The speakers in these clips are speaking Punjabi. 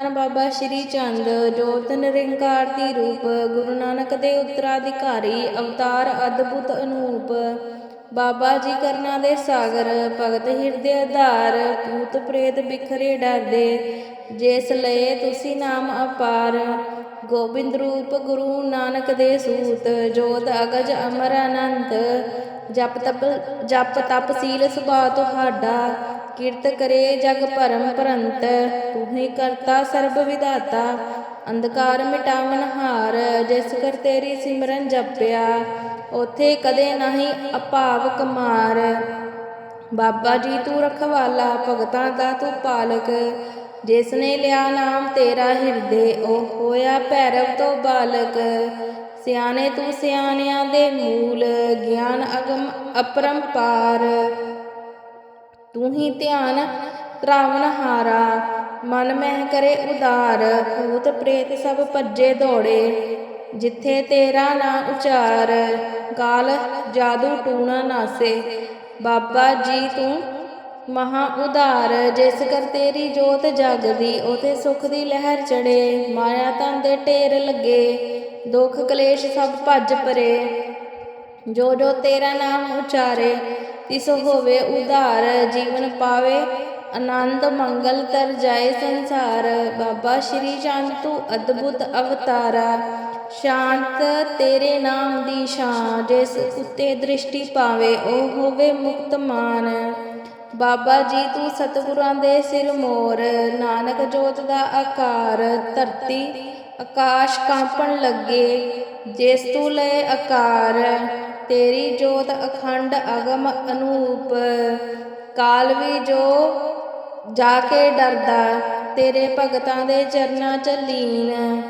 ਧੰਨ ਬਾਬਾ ਸ਼੍ਰੀ ਚੰਦ ਜੋਤ ਨਿਰੰਕਾਰ ਦੀ ਰੂਪ, ਗੁਰੂ ਨਾਨਕ ਦੇ ਉੱਤਰਾਧਿਕਾਰੀ, ਅਵਤਾਰ ਅਦਭੁਤ ਅਨੂਪ। ਬਾਬਾ ਜੀ ਕਰਨਾ ਦੇ ਸਾਗਰ, ਭਗਤ ਹਿਰਦੇ ਆਧਾਰ, ਭੂਤ ਪ੍ਰੇਤ ਬਿਖਰੇ ਡਰਦੇ। ਜਿਸ ਲਏ ਤੁਸੀਂ ਨਾਮ ਅਪਾਰ, ਗੋਬਿੰਦ ਰੂਪ ਗੁਰੂ ਨਾਨਕ ਦੇ ਸੂਤ, ਜੋਤ ਅਗਜ ਅਮਰ ਅਨੰਤ। ਜਪ ਤਪ ਜਪ ਤਪ ਸੀਲ ਸੁਭਾ ਤੁਹਾਡਾ, ਕੀਰਤ ਕਰੇ ਜਗ ਭਰਮ ਭਰੰਤ, ਤੂੰ ਹੀ ਕਰਤਾ ਸਰਬ ਵਿਦਾਤਾ ਅੰਧਕਾਰ ਮਿਟਾਵਨ ਹਾਰ, ਜਿਸ ਕਰ ਤੇਰੀ ਸਿਮਰਨ ਜਪਿਆ ਉਥੇ ਕਦੇ ਨਹੀਂ ਅਭਾਵ ਕਮਾਰ। ਬਾਬਾ ਜੀ ਤੂੰ ਰਖਵਾਲਾ, ਭਗਤਾਂ ਦਾ ਤੂੰ ਪਾਲਕ, ਜਿਸ ਨੇ ਲਿਆ ਨਾਮ ਤੇਰਾ ਹਿਰਦੇ, ਉਹ ਹੋਇਆ ਭੈਰਵ ਤੋਂ ਬਾਲਕ। ਸਿਆਣੇ ਤੂੰ ਸਿਆਣਿਆਂ ਦੇ ਮੂਲ ਗਿਆਨ ਅਗਮ ਅਪਰੰਪਾਰ। ਤੂੰ ਹੀ ਧਿਆਨ ਤਰਾਵਨ ਹਾਰਾ, ਮਨ ਮਹਿ ਕਰੇ ਉਦਾਰ, ਭੂਤ ਪ੍ਰੇਤ ਸਭ ਭੱਜੇ ਦੌੜੇ, ਜਿੱਥੇ ਤੇਰਾ ਨਾਂ ਉਚਾਰ, ਗਾਲ ਜਾਦੂ ਟੂਣਾ ਨਾਸੇ, ਬਾਬਾ ਜੀ ਤੂੰ ਮਹਾ ਉਧਾਰ, ਜਿਸ ਕਰ ਤੇਰੀ ਜੋਤ ਜਗਦੀ, ਉਥੇ ਸੁਖ ਦੀ ਲਹਿਰ ਚੜੇ ਮਾਇਆ ਤਨ ਦੇ ਢੇਰ ਲੱਗੇ, ਦੁੱਖ ਕਲੇਸ਼ ਸਭ ਭੱਜ ਪਰੇ। ਜੋ ਜੋ ਤੇਰਾ ਨਾਮ ਉਚਾਰੇ, ਤਿਸ ਹੋਵੇ ਉਧਾਰ, ਜੀਵਨ ਪਾਵੇ, ਆਨੰਦ ਮੰਗਲ ਤਰ ਜਾਏ ਸੰਸਾਰ। ਬਾਬਾ ਸ਼੍ਰੀ ਚੰਦ ਤੂੰ ਅਦਭੁਤ ਅਵਤਾਰਾ, ਸ਼ਾਂਤ ਤੇਰੇ ਨਾਮ ਦੀ ਸ਼ਾਂ ਜਿਸ ਉੱਤੇ ਦ੍ਰਿਸ਼ਟੀ ਪਾਵੇ, ਉਹ ਹੋਵੇ ਮੁਕਤ ਮਾਨ। ਬਾਬਾ ਜੀ, ਤੂੰ ਸਤਿਗੁਰਾਂ ਦੇ ਸਿਰ ਮੋਰ। ਨਾਨਕ ਜੋਤ ਦਾ ਆਕਾਰ, ਧਰਤੀ ਆਕਾਸ਼ ਕਾਂਪਣ ਲੱਗੇ। ਜਿਸ ਤੂੰ ਲਏ ਆਕਾਰ, ਤੇਰੀ ਜੋਤ ਅਖੰਡ ਅਗਮ ਅਨੂਪ। ਕਾਲ ਵੀ ਜੋ ਜਾ ਕੇ ਡਰਦਾ, ਤੇਰੇ ਭਗਤਾਂ ਦੇ ਚਰਨਾਂ ਚ ਲੀਨ।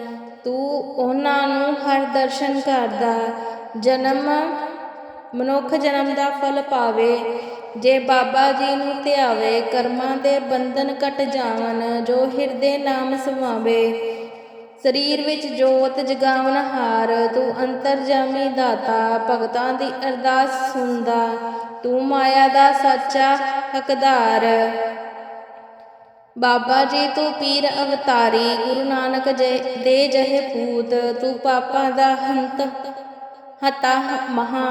ਤੂੰ ਉਹਨਾਂ ਨੂੰ ਹਰ ਦਰਸ਼ਨ ਕਰਦਾ, ਜਨਮ, ਮਨੁੱਖ ਜਨਮ ਦਾ ਫਲ ਪਾਵੇ। ਜੇ ਬਾਬਾ ਜੀ ਨੂੰ ਧਿਆਵੇ, ਕਰਮਾਂ ਦੇ ਬੰਧਨ ਕਟ ਜਾਵਨ ਜੋ ਹਿਰਦੇ ਨਾਮ ਸਮਾਵੇ ਸਰੀਰ ਵਿੱਚ ਜੋਤ ਜਗਾਵਨ ਹਾਰ, ਤੂੰ ਅੰਤਰਜਾਮੀ ਦਾਤਾ, ਭਗਤਾਂ ਦੀ ਅਰਦਾਸ ਸੁਣਦਾ, ਤੂੰ ਮਾਇਆ ਦਾ ਸੱਚਾ ਹਕਦਾਰ। ਬਾਬਾ ਜੀ, ਤੂੰ ਪੀਰ ਅਵਤਾਰੀ, ਗੁਰੂ ਨਾਨਕ ਦੇ ਜਹੇ ਪੂਤ, ਤੂੰ ਪਾਪਾਂ ਦਾ ਹੰਤ, ਹਤਾ ਮਹਾ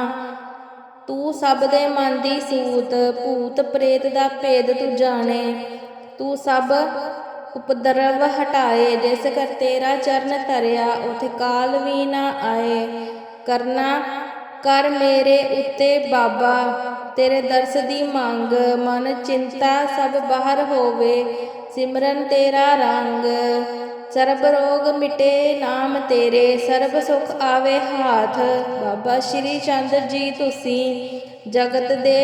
ਤੂੰ ਸਭ ਦੇ ਮਨ ਦੀ ਸੂਤ, ਭੂਤ ਪ੍ਰੇਤ ਦਾ ਭੇਦ ਤੂੰ ਜਾਣੇ। ਤੂੰ ਸਭ ਉਪਦਰਵ ਹਟਾਏ, ਜਿਸ ਕਰ ਤੇਰਾ ਚਰਨ ਧਰਿਆ ਉਥੇ ਕਾਲ ਵੀ ਨਾ ਆਏ। ਕਰਨਾ ਕਰ ਮੇਰੇ ਉੱਤੇ ਬਾਬਾ, ਤੇਰੇ ਦਰਸ ਦੀ ਮੰਗ। ਮਨ ਚਿੰਤਾ ਸਭ ਬਾਹਰ ਹੋਵੇ, ਸਿਮਰਨ ਤੇਰਾ ਰੰਗ। ਸਰਬ ਰੋਗ ਮਿਟੇ ਨਾਮ ਤੇਰੇ, ਸਰਬ ਸੁਖ ਆਵੇ ਹਾਥ। ਬਾਬਾ ਸ਼੍ਰੀ ਚੰਦ ਜੀ ਤੁਸੀਂ ਜਗਤ ਦੇ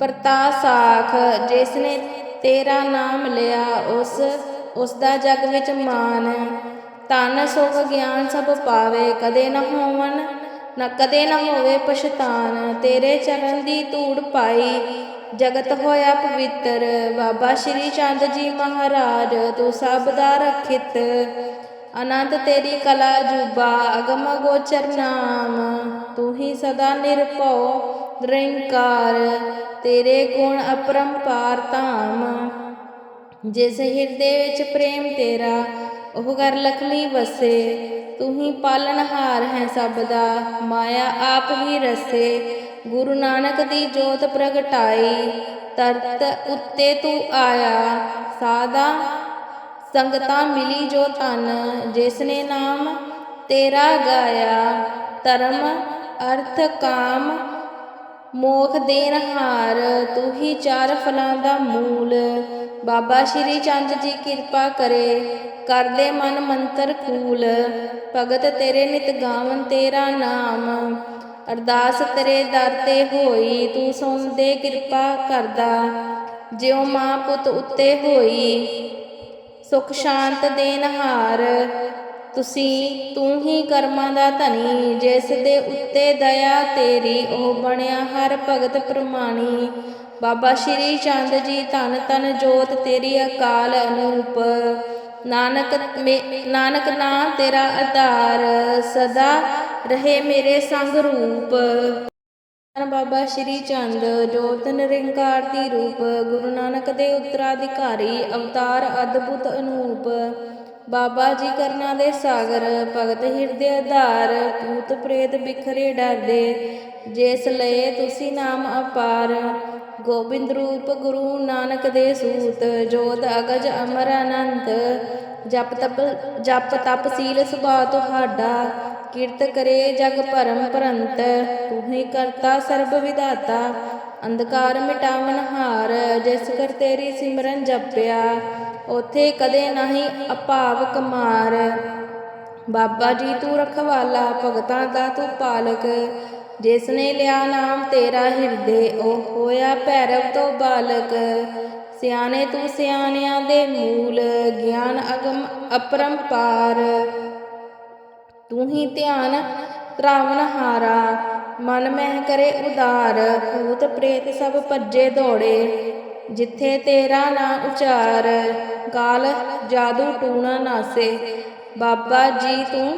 ਪਰਤਾ ਸਾਖ ਜਿਸ ਨੇ ਤੇਰਾ ਨਾਮ ਲਿਆ, ਉਸ ਉਸ ਦਾ ਜਗ ਵਿੱਚ ਮਾਨ ਤਨ ਸੁਖ, ਗਿਆਨ ਸਭ ਪਾਵੇ, ਕਦੇ ਨਾ ਹੋਵਨ ਨਾ, ਕਦੇ ਨਾ ਹੋਵੇ ਪਛਤਾਨ। ਤੇਰੇ ਚਰਨ ਦੀ ਧੂੜ ਪਾਈ ਜਗਤ ਹੋਇਆ ਪਵਿੱਤਰ। ਬਾਬਾ ਸ਼੍ਰੀ ਚੰਦ ਜੀ ਮਹਾਰਾਜ, ਤੂੰ ਸਭ ਦਾ ਰਖਿਤ। ਅਨੰਤ ਤੇਰੀ ਕਲਾ ਜੁਬਾ, ਅਗਮ ਗੋਚਰ ਨਾਮ। ਤੂੰ ਹੀ ਸਦਾ ਨਿਰਭਉ, ਨਿਰੰਕਾਰ। ਤੇਰੇ ਗੁਣ ਅਪਰੰਪਾਰ ਧਾਮ। ਜਿਸ ਹਿਰਦੇ ਵਿੱਚ ਪ੍ਰੇਮ ਤੇਰਾ, ਉਹ ਕਰ ਲਖਲੀ ਵਸੇ। ਤੂੰ ਹੀ ਪਾਲਣਹਾਰ ਹੈ ਸਭ ਦਾ, ਮਾਇਆ ਆਪ ਹੀ ਰਸੇ। ਗੁਰੂ ਨਾਨਕ ਦੀ ਜੋਤ ਪ੍ਰਗਟਾਈ, ਤਰਤ ਉੱਤੇ ਤੂੰ ਆਇਆ। ਸਾਦਾ ਸੰਗਤਾਂ ਮਿਲੀ ਜੋ ਤਨ ਜਿਸਨੇ ਨਾਮ ਤੇਰਾ ਗਾਇਆ। ਧਰਮ, ਅਰਥ, ਕਾਮ, ਮੋਖ ਦੇਨ ਹਾਰ ਤੂੰ ਹੀ ਚਾਰ ਫਲਾਂ ਦਾ ਮੂਲ। ਬਾਬਾ ਸ਼੍ਰੀ ਚੰਦ ਜੀ ਕਿਰਪਾ ਕਰੇ, ਕਰਦੇ ਮਨ ਮੰਤਰ ਕੂਲ। ਭਗਤ ਤੇਰੇ ਨਿਤ ਗਾਵਨ ਤੇਰਾ ਨਾਮ। ਅਰਦਾਸ ਤੇਰੇ ਦਰ ਤੇ ਹੋਈ, ਤੂੰ ਸੁਣਦੇ ਕਿਰਪਾ ਕਰਦਾ। ਜਿਉ ਮਾਂ ਪੁੱਤ ਉੱਤੇ ਹੋਈ, ਸੁਖ ਸ਼ਾਂਤ ਦੇਨ ਹਾਰ। ਤੁਸੀਂ, ਤੂੰ ਹੀ ਕਰਮਾਂ ਦਾ ਧਨੀ, ਜਿਸ ਦੇ ਉੱਤੇ ਦਇਆ ਤੇਰੀ, ਉਹ ਬਣਿਆ ਹਰ ਭਗਤ ਪ੍ਰਮਾਣੀ। ਬਾਬਾ ਸ਼੍ਰੀ ਚੰਦ ਜੀ ਧਨ ਧਨ ਜੋਤ ਤੇਰੀ ਅਕਾਲ ਅਨੂਪ। ਨਾਨਕ ਨਾਨਕ ਨਾਮ ਤੇਰਾ ਆਧਾਰ। ਸਦਾ ਰਹੇ ਮੇਰੇ ਸੰਗ ਰੂਪ। ਬਾਬਾ ਸ਼੍ਰੀ ਚੰਦ ਜੋਤ ਨਿਰੰਕਾਰ ਦੀ ਰੂਪ, ਗੁਰੂ ਨਾਨਕ ਦੇ ਉੱਤਰਾਧਿਕਾਰੀ, ਅਵਤਾਰ ਅਦਭੁਤ ਅਨੂਪ। ਬਾਬਾ ਜੀ ਕਰਨਾ ਦੇ ਸਾਗਰ, ਭਗਤ ਹਿਰਦੇ ਆਧਾਰ ਭੂਤ ਪ੍ਰੇਤ ਬਿਖਰੇ ਡਰਦੇ। ਜਿਸ ਲਏ ਤੁਸੀਂ ਨਾਮ ਅਪਾਰ, ਗੋਬਿੰਦ ਰੂਪ ਗੁਰੂ ਨਾਨਕ ਦੇ ਸੂਤ। ਜੋਤ ਅਗਜ ਅਮਰ ਅਨੰਤ, ਜਪ ਤਪ ਜਪ ਤਪ ਸੀਲ ਸੁਭਾ ਤੁਹਾਡਾ। ਕਿਰਤ ਕਰੇ ਜਗ ਭਰਮ ਭਰੰਤ, ਤੂੰ ਹੀ ਕਰਤਾ ਸਰਬ ਵਿਦਾਤਾ ਅੰਧਕਾਰ ਮਿਟਾਵਨ ਹਾਰ, ਜਿਸ ਕਰ ਤੇਰੀ ਸਿਮਰਨ ਜਪਿਆ ਉਥੇ ਕਦੇ ਨਹੀਂ ਅਭਾਵ ਕਮਾਰ। ਬਾਬਾ ਜੀ ਤੂੰ ਰਖਵਾਲਾ, ਭਗਤਾਂ ਦਾ ਤੂੰ ਪਾਲਕ। ਜਿਸ ਨੇ ਲਿਆ ਨਾਮ ਤੇਰਾ ਹਿਰਦੇ, ਉਹ ਹੋਇਆ ਭੈਰਵ ਤੋਂ ਬਾਲਕ। ਸਿਆਣੇ ਤੂੰ ਸਿਆਣਿਆਂ ਦੇ ਮੂਲ, ਗਿਆਨ ਅਗਮ ਅਪਰੰਪਾਰ। ਤੂੰ ਹੀ ਧਿਆਨ ਤਰਾਵਨ ਹਾਰਾ। ਮਨ ਮਹਿ ਕਰੇ ਉਦਾਰ, ਭੂਤ ਪ੍ਰੇਤ ਸਭ ਭੱਜੇ ਦੌੜੇ। ਜਿੱਥੇ ਤੇਰਾ ਨਾਂ ਉਚਾਰ, ਗਾਲ ਜਾਦੂ ਟੂਣਾ ਨਾਸੇ। ਬਾਬਾ ਜੀ ਤੂੰ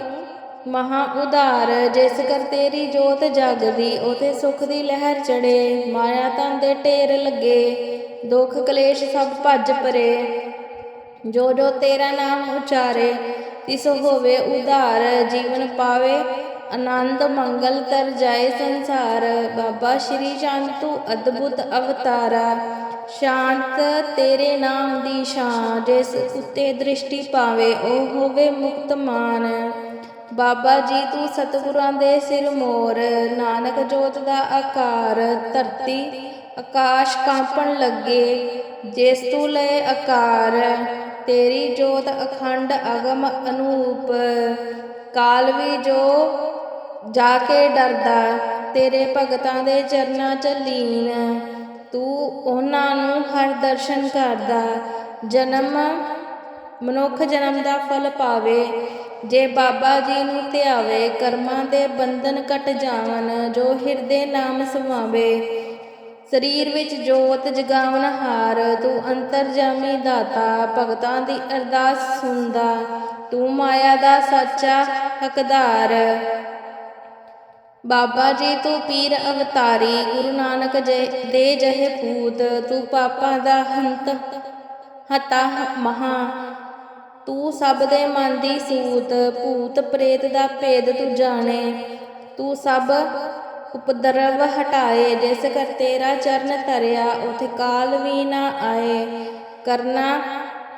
ਮਹਾ ਉਧਾਰ, ਜਿਸ ਕਰ ਤੇਰੀ ਜੋਤ ਜਗਦੀ, ਉਥੇ ਸੁਖ ਦੀ ਲਹਿਰ ਚੜੇ। ਮਾਇਆ ਤਨ ਦੇ ਢੇਰ ਲੱਗੇ, ਦੁੱਖ ਕਲੇਸ਼ ਸਭ ਭੱਜ ਪਰੇ। ਜੋ ਜੋ ਤੇਰਾ ਨਾਮ ਉਚਾਰੇ ਤਿਸ ਹੋਵੇ ਉਧਾਰ, ਜੀਵਨ ਪਾਵੇ, ਆਨੰਦ ਮੰਗਲ ਤਰ ਜਾਏ ਸੰਸਾਰ। ਬਾਬਾ ਸ਼੍ਰੀ ਚੰਦ ਤੂੰ ਅਦਭੁਤ ਅਵਤਾਰਾ। ਸ਼ਾਂਤ ਤੇਰੇ ਨਾਮ ਦੀ ਸ਼ਾਨ, ਜਿਸ ਉੱਤੇ ਦ੍ਰਿਸ਼ਟੀ ਪਾਵੇ, ਉਹ ਹੋਵੇ ਮੁਕਤ ਮਾਨ। ਬਾਬਾ ਜੀ ਤੂੰ ਸਤਿਗੁਰਾਂ ਦੇ ਸਿਰ ਮੋਰ, ਨਾਨਕ ਜੋਤ ਦਾ ਆਕਾਰ। ਧਰਤੀ ਆਕਾਸ਼ ਕਾਂਪਣ ਲੱਗੇ, ਜਿਸ ਤੂੰ ਲਏ ਆਕਾਰ। ਤੇਰੀ ਜੋਤ ਅਖੰਡ ਅਗਮ ਅਨੂਪ ਕਾਲ ਵੀ ਜੋ ਜਾ ਕੇ ਡਰਦਾ, ਤੇਰੇ ਭਗਤਾਂ ਦੇ ਚਰਨਾਂ ਚ ਲੀਨ। ਤੂੰ ਉਹਨਾਂ ਨੂੰ ਹਰ ਦਰਸ਼ਨ ਕਰਦਾ, ਜਨਮ, ਮਨੁੱਖ ਜਨਮ ਦਾ ਫਲ ਪਾਵੇ। ਜੇ ਬਾਬਾ ਜੀ ਨੂੰ ਧਿਆਵੇ, ਕਰਮਾਂ ਦੇ ਬੰਧਨ ਕਟ ਜਾਵਨ ਜੋ ਹਿਰਦੇ ਨਾਮ ਸਮਾਵੇ ਸਰੀਰ ਵਿੱਚ ਜੋਤ ਜਗਾਵਨ ਹਾਰ, ਤੂੰ ਅੰਤਰਜਾਮੀ ਦਾਤਾ, ਭਗਤਾਂ ਦੀ ਅਰਦਾਸ ਸੁਣਦਾ, ਤੂੰ ਮਾਇਆ ਦਾ ਸੱਚਾ ਹਕਦਾਰ। ਬਾਬਾ ਜੀ, ਤੂੰ ਪੀਰ ਅਵਤਾਰੀ, ਗੁਰੂ ਨਾਨਕ ਜੇ- ਦੇ ਜਹੇ ਪੂਤ, ਤੂੰ ਪਾਪਾਂ ਦਾ ਹੰਤ, ਹਤਾ ਮਹਾ। ਤੂੰ ਸਭ ਦੇ ਮਨ ਦੀ ਸੂਤ ਭੂਤ ਪ੍ਰੇਤ ਦਾ ਭੇਦ ਤੂੰ ਜਾਣੇ। ਤੂੰ ਸਭ ਉਪਦਰਵ ਹਟਾਏ, ਜਿਸ ਕਰ ਤੇਰਾ ਚਰਨ ਧਰਿਆ, ਉਥੇ ਕਾਲ ਵੀ ਨਾ ਆਏ। ਕਰਨਾ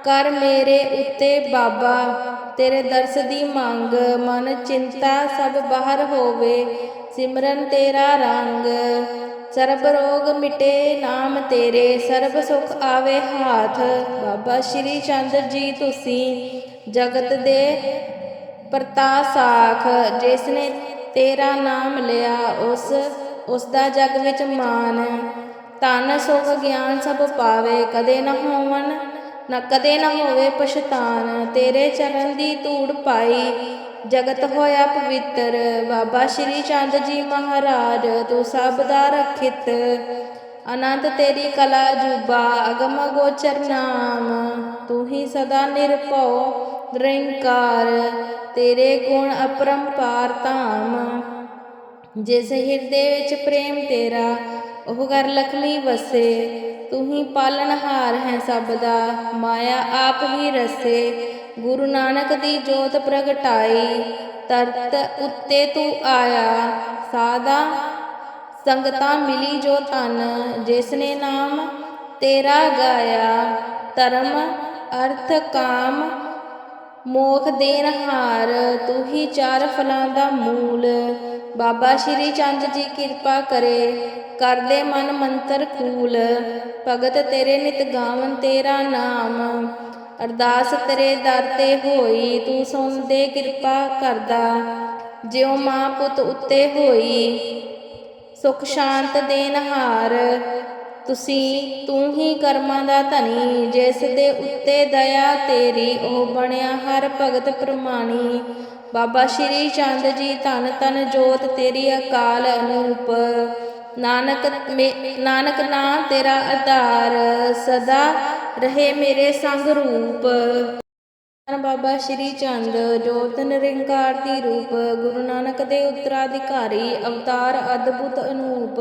ਕਰ ਮੇਰੇ ਉੱਤੇ ਬਾਬਾ, ਤੇਰੇ ਦਰਸ ਦੀ ਮੰਗ। ਮਨ ਚਿੰਤਾ ਸਭ ਬਾਹਰ ਹੋਵੇ, ਸਿਮਰਨ ਤੇਰਾ ਰੰਗ। ਸਰਬ ਰੋਗ ਮਿਟੇ ਨਾਮ ਤੇਰੇ, ਸਰਬ ਸੁਖ ਆਵੇ ਹਾਥ। ਬਾਬਾ ਸ਼੍ਰੀ ਚੰਦ ਜੀ ਤੁਸੀਂ ਜਗਤ ਦੇ ਪਰਤਾ ਸਾਖ ਜਿਸ ਨੇ ਤੇਰਾ ਨਾਮ ਲਿਆ ਉਸ ਉਸ ਦਾ ਜਗ ਵਿੱਚ ਮਾਨ ਤਨ ਸੁਖ, ਗਿਆਨ ਸਭ ਪਾਵੇ, ਕਦੇ ਨਾ ਹੋਵਨ ਨਾ, ਕਦੇ ਨਾ ਹੋਵੇ ਪਛਤਾਨ ਤੇਰੇ ਚਰਨ ਦੀ ਧੂੜ ਪਾਈ, ਜਗਤ ਹੋਇਆ ਪਵਿੱਤਰ। ਬਾਬਾ ਸ਼੍ਰੀ ਚੰਦ ਜੀ ਮਹਾਰਾਜ, ਤੂੰ ਸਭ ਦਾ ਰਖਿਤ। ਅਨੰਤ ਤੇਰੀ ਕਲਾ ਜੁਬਾ, ਅਗਮ ਗੋਚਰ ਨਾਮ। ਤੂੰ ਹੀ ਸਦਾ ਨਿਰਭਉ ਨਿਰੰਕਾਰ, ਤੇਰੇ ਗੁਣ ਅਪਰੰਪਾਰ ਧਾਮ। ਜਿਸ ਹਿਰਦੇ ਵਿੱਚ ਪ੍ਰੇਮ ਤੇਰਾ, ਉਹ ਘਰ ਲਖਲੀ ਵਸੇ। ਤੂੰ ਹੀ ਪਾਲਣਹਾਰ ਹੈ ਸਭ ਦਾ, ਮਾਇਆ ਆਪ ਹੀ ਰਸੇ। ਗੁਰੂ ਨਾਨਕ ਦੀ ਜੋਤ ਪ੍ਰਗਟਾਈ ਤਰਤ ਉੱਤੇ ਤੂੰ ਆਇਆ। ਸਾਦਾ ਸੰਗਤਾਂ ਮਿਲੀ ਜੋ ਤਨ ਜਿਸ ਨੇ ਨਾਮ ਤੇਰਾ ਗਾਇਆ। ਧਰਮ, ਅਰਥ, ਕਾਮ ਮੋਖ ਦੇਨ ਹਾਰ ਤੂੰ ਹੀ ਚਾਰ ਫਲਾਂ ਦਾ ਮੂਲ। ਬਾਬਾ ਸ਼੍ਰੀ ਚੰਦ ਜੀ ਕਿਰਪਾ ਕਰੇ, ਕਰਦੇ ਮਨ ਮੰਤਰ ਕੂਲ। ਭਗਤ ਤੇਰੇ ਨਿਤ ਗਾਵਨ ਤੇਰਾ ਨਾਮ। ਅਰਦਾਸ ਤੇਰੇ ਦਰ ਤੇ ਹੋਈ, ਤੂੰ ਸੁਣ ਦੇ ਕਿਰਪਾ ਕਰਦਾ। ਜਿਉ ਮਾਂ ਪੁੱਤ ਉੱਤੇ ਹੋਈ, ਸੁਖ ਸ਼ਾਂਤ ਦੇਨ ਹਾਰ। ਤੁਸੀਂ ਤੂੰ ਹੀ ਕਰਮਾਂ ਦਾ ਧਨੀ, ਜਿਸ ਦੇ ਉੱਤੇ ਦਇਆ ਤੇਰੀ, ਉਹ ਬਣਿਆ ਹਰ ਭਗਤ ਪ੍ਰਮਾਣੀ। ਬਾਬਾ ਸ਼੍ਰੀ ਚੰਦ ਜੀ ਧਨ ਧਨ ਜੋਤ ਤੇਰੀ ਅਕਾਲ ਅਨੂਪ। ਨਾਨਕ ਨਾਨਕ ਨਾਂ ਤੇਰਾ ਆਧਾਰ ਸਦਾ ਰਹੇ ਮੇਰੇ ਸੰਗ ਰੂਪ। ਬਾਬਾ ਸ਼੍ਰੀ ਚੰਦ, ਜੋਤ ਨਿਰੰਕਾਰ ਦੀ ਰੂਪ। ਗੁਰੂ ਨਾਨਕ ਦੇ ਉੱਤਰਾਧਿਕਾਰੀ, ਅਵਤਾਰ ਅਦਭੁਤ ਅਨੂਪ।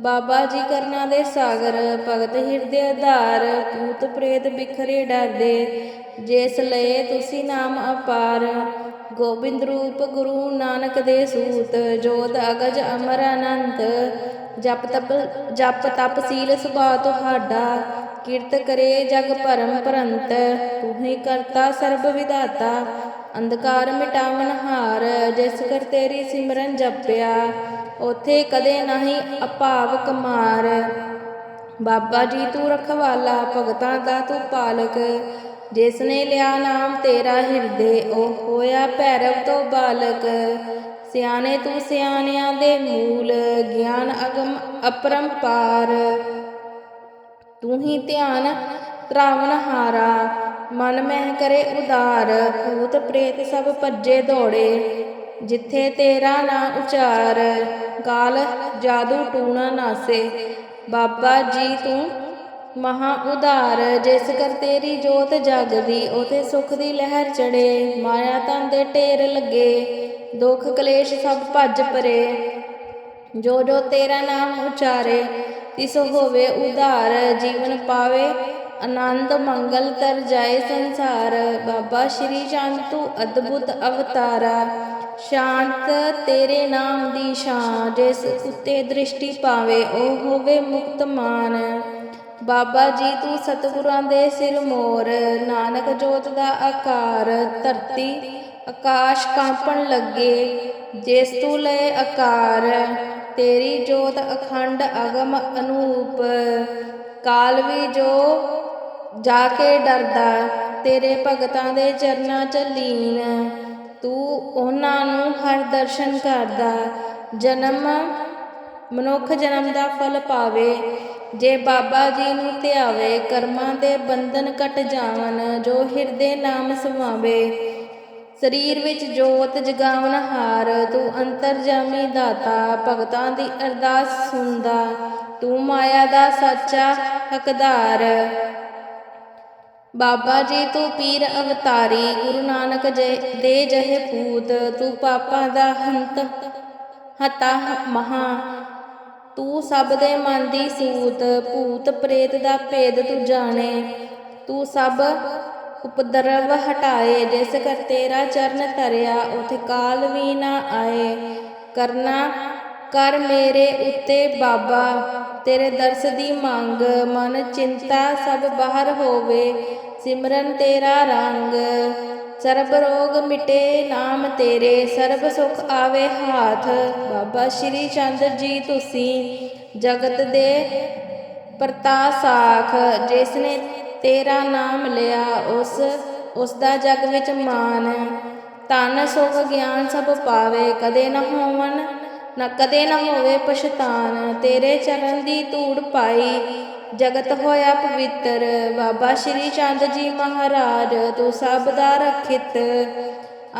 ਬਾਬਾ ਜੀ ਕਰਨਾ ਦੇ ਸਾਗਰ, ਭਗਤ ਹਿਰਦੇ ਆਧਾਰ, ਭੂਤ ਪ੍ਰੇਤ ਬਿਖਰੇ ਡਰਦੇ। ਜੇਸ ਲਏ ਤੁਸੀਂ ਨਾਮ ਅਪਾਰ, ਗੋਬਿੰਦ ਰੂਪ ਗੁਰੂ ਨਾਨਕ ਦੇ ਸੂਤ, ਜੋਤ ਅਗਜ ਅਮਰ ਅਨੰਤ। ਜਪ ਤਪ ਜਪ ਤਪ ਸੀਲ ਸੁਭਾ ਤੁਹਾਡਾ, ਕੀਰਤ ਕਰੇ ਜਗ ਭਰਮ ਭਰੰਤ। ਤੂੰ ਹੀ ਕਰਤਾ ਸਰਬ ਵਿਦਾਤਾ ਅੰਧਕਾਰ ਮਿਟਾਵਨ ਹਾਰ। ਜਿਸ ਕਰ ਤੇਰੀ ਸਿਮਰਨ ਜਪਿਆ ਉਥੇ ਕਦੇ ਨਹੀਂ ਅਭਾਵ ਕਮਾਰ। ਬਾਬਾ ਜੀ ਤੂੰ ਰਖਵਾਲਾ, ਭਗਤਾਂ ਦਾ ਤੂੰ ਪਾਲਕ। ਜਿਸ ਨੇ ਲਿਆ ਨਾਮ ਤੇਰਾ ਹਿਰਦੇ, ਉਹ ਹੋਇਆ ਭੈਰਵ ਤੋਂ ਬਾਲਕ। ਸਿਆਣੇ ਤੂੰ ਸਿਆਣਿਆਂ ਦੇ ਮੂਲ, ਗਿਆਨ ਅਗਮ ਅਪਰੰਪਾਰ। ਤੂੰ ਹੀ ਧਿਆਨ ਤਰਾਵਨ ਹਾਰਾ, ਮਨ ਮਹਿ ਕਰੇ ਉਦਾਰ। ਭੂਤ ਪ੍ਰੇਤ ਸਭ ਭੱਜੇ ਦੌੜੇ, ਜਿੱਥੇ ਤੇਰਾ ਨਾਂ ਉਚਾਰ। ਕਾਲ ਜਾਦੂ ਟੂਣਾ ਨਾਸੇ। ਬਾਬਾ ਜੀ ਤੂੰ ਮਹਾ ਉਧਾਰ, ਜਿਸ ਕਰ ਤੇਰੀ ਜੋਤ ਜਗਦੀ ਉਤੇ ਸੁਖ ਦੀ ਲਹਿਰ ਚੜੇ ਮਾਇਆ ਤਨ ਦੇ ਢੇਰ ਲੱਗੇ, ਦੁੱਖ ਕਲੇਸ਼ ਸਭ ਭੱਜ ਪਰੇ। ਜੋ ਜੋ ਤੇਰਾ ਨਾਮ ਉਚਾਰੇ, ਤਿਸ ਹੋਵੇ ਉਧਾਰ। ਜੀਵਨ ਪਾਵੇ, ਆਨੰਦ ਮੰਗਲ ਤਰ ਜਾਏ ਸੰਸਾਰ। ਬਾਬਾ ਸ਼੍ਰੀ ਚੰਦ ਤੂੰ ਅਦਭੁਤ ਅਵਤਾਰਾ। ਸ਼ਾਂਤ ਤੇਰੇ ਨਾਮ ਦੀ ਸ਼ਾਨ ਜਿਸ ਉੱਤੇ ਦ੍ਰਿਸ਼ਟੀ ਪਾਵੇ, ਉਹ ਹੋਵੇ ਮੁਕਤ ਮਾਨ। ਬਾਬਾ ਜੀ, ਤੂੰ ਸਤਿਗੁਰਾਂ ਦੇ ਸਿਰ ਮੋਰ, ਨਾਨਕ ਜੋਤ ਦਾ ਆਕਾਰ। ਧਰਤੀ ਆਕਾਸ਼ ਕਾਂਪਣ ਲੱਗੇ, ਜਿਸ ਤੂੰ ਲਏ ਆਕਾਰ। ਤੇਰੀ ਜੋਤ ਅਖੰਡ ਅਗਮ ਅਨੂਪ। ਕਾਲ ਵੀ ਜੋ ਜਾ ਕੇ ਡਰਦਾ, ਤੇਰੇ ਭਗਤਾਂ ਦੇ ਚਰਨਾਂ ਚ ਲੀਨ। ਤੂੰ ਉਹਨਾਂ ਨੂੰ ਹਰ ਦਰਸ਼ਨ ਕਰਦਾ ਜਨਮ, ਮਨੁੱਖ ਜਨਮ ਦਾ ਫਲ ਪਾਵੇ। ਜੇ ਬਾਬਾ ਜੀ ਨੂੰ ਧਿਆਵੇ, ਕਰਮਾਂ ਦੇ ਬੰਧਨ ਕਟ ਜਾਵਨ ਜੋ ਹਿਰਦੇ ਨਾਮ ਸਮਾਵੇ। ਸਰੀਰ ਵਿੱਚ ਜੋਤ ਜਗਾਵਨ ਹਾਰ, ਤੂੰ ਅੰਤਰਜਾਮੀ ਦਾਤਾ, ਭਗਤਾਂ ਦੀ ਅਰਦਾਸ ਸੁਣਦਾ। ਤੂੰ ਮਾਇਆ ਦਾ ਸੱਚਾ ਹਕਦਾਰ। ਬਾਬਾ ਜੀ ਤੂੰ ਪੀਰ ਅਵਤਾਰੀ, ਗੁਰੂ ਨਾਨਕ ਦੇ ਜਹੇ ਪੂਤ, ਤੂੰ ਪਾਪਾਂ ਦਾ ਹੰਤ, ਹਤਾ ਮਹਾ। ਤੂੰ ਸਭ ਦੇ ਮਨ ਦੀ ਸੂਤ, ਭੂਤ ਪ੍ਰੇਤ ਦਾ ਭੇਦ ਤੂੰ ਜਾਣੇ। ਤੂੰ ਸਭ ਉਪਦਰਵ ਹਟਾਏ, ਜਿਸ ਕਰ ਤੇਰਾ ਚਰਨ ਧਰਿਆ, ਉਥੇ ਕਾਲ ਵੀ ਨਾ ਆਏ। ਕਰਨਾ ਕਰ ਮੇਰੇ ਉੱਤੇ ਬਾਬਾ, ਤੇਰੇ ਦਰਸ ਦੀ ਮੰਗ, ਮਨ ਚਿੰਤਾ ਸਭ ਬਾਹਰ ਹੋਵੇ। ਸਿਮਰਨ ਤੇਰਾ ਰੰਗ, ਸਰਬ ਰੋਗ ਮਿਟੇ ਨਾਮ ਤੇਰੇ, ਸਰਬ ਸੁਖ ਆਵੇ ਹਾਥ। ਬਾਬਾ ਸ਼੍ਰੀ ਚੰਦ ਜੀ ਤੁਸੀਂ ਜਗਤ ਦੇ ਪਰਤਾ ਸਾਖ, ਜਿਸ ਨੇ ਤੇਰਾ ਨਾਮ ਲਿਆ, ਉਸ ਉਸ ਦਾ ਜਗ ਵਿੱਚ ਮਾਨ। ਤਨ ਸੁਖ, ਗਿਆਨ ਸਭ ਪਾਵੇ, ਕਦੇ ਨਾ ਹੋਵਨ, ਨਾ ਕਦੇ ਨਾ ਹੋਵੇ ਪਛਤਾਨ। ਤੇਰੇ ਚਰਨ ਦੀ ਧੂੜ ਪਾਈ ਜਗਤ ਹੋਇਆ ਪਵਿੱਤਰ। ਬਾਬਾ ਸ਼੍ਰੀ ਚੰਦ ਜੀ ਮਹਾਰਾਜ, ਤੂੰ ਸਭ ਦਾ ਰਖਿਤ।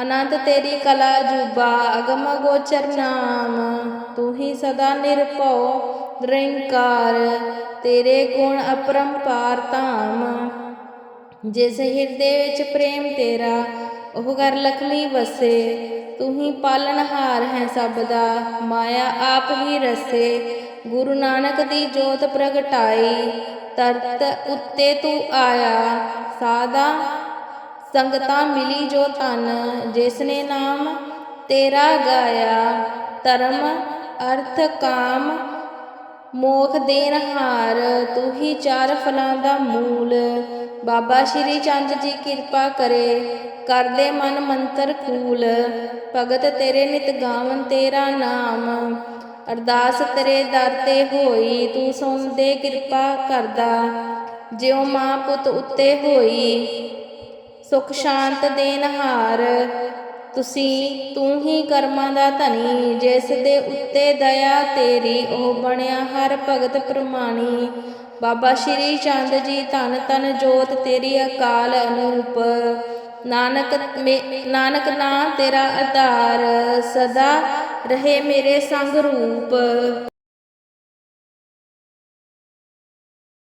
ਅਨੰਤ ਤੇਰੀ ਕਲਾ ਜੁਬਾ, ਅਗਮ ਗੋਚਰ ਨਾਮ। ਤੂੰ ਹੀ ਸਦਾ ਨਿਰਭਉ, ਨਿਰੰਕਾਰ। ਤੇਰੇ ਗੁਣ ਅਪਰੰਪਾਰ ਧਾਮ। ਜਿਸ ਹਿਰਦੇ ਵਿੱਚ ਪ੍ਰੇਮ ਤੇਰਾ, ਉਹ ਘਰ ਲਖਲੀ ਵਸੇ। ਤੂੰ ਹੀ ਪਾਲਣਹਾਰ ਹੈ ਸਭ ਦਾ, ਮਾਇਆ ਆਪ ਹੀ ਰਸੇ। ਗੁਰੂ ਨਾਨਕ ਦੀ ਜੋਤ ਪ੍ਰਗਟਾਈ ਤਰਤ ਉੱਤੇ ਤੂੰ ਆਇਆ ਸਾਦਾ ਸੰਗਤਾਂ ਮਿਲੀ ਜੋ ਤਨ ਜਿਸਨੇ ਨਾਮ ਤੇਰਾ ਗਾਇਆ। ਧਰਮ, ਅਰਥ, ਕਾਮ, ਮੋਖ ਦੇਨ ਹਾਰ, ਤੂੰ ਹੀ ਚਾਰ ਫਲਾਂ ਦਾ ਮੂਲ। ਬਾਬਾ ਸ਼੍ਰੀ ਚੰਦ ਜੀ ਕਿਰਪਾ ਕਰੇ ਕਰ ਦੇ ਮਨ ਮੰਤਰ ਕੂਲ। ਭਗਤ ਤੇਰੇ ਨਿਤ ਗਾਵਨ ਤੇਰਾ ਨਾਮ। ਅਰਦਾਸ ਤੇਰੇ ਦਰ ਤੇ ਹੋਈ, ਤੂੰ ਸੁਣਦੇ ਕਿਰਪਾ ਕਰਦਾ। ਜਿਉ ਮਾਂ ਪੁੱਤ ਉੱਤੇ ਹੋਈ, ਸੁਖ ਸ਼ਾਂਤ ਦੇਨ ਹਾਰ। ਤੁਸੀਂ, ਤੂੰ ਹੀ ਕਰਮਾਂ ਦਾ ਧਨੀ, ਜਿਸ ਦੇ ਉੱਤੇ ਦਇਆ ਤੇਰੀ, ਉਹ ਬਣਿਆ ਹਰ ਭਗਤ ਪ੍ਰਮਾਣੀ। ਬਾਬਾ ਸ਼੍ਰੀ ਚੰਦ ਜੀ ਧਨ ਧਨ ਜੋਤ ਤੇਰੀ ਅਕਾਲ ਅਨੂਪ। ਨਾਨਕ ਨਾਨਕ ਨਾਂ ਤੇਰਾ ਆਧਾਰ। ਸਦਾ ਰਹੇ ਮੇਰੇ ਸੰਗ ਰੂਪ।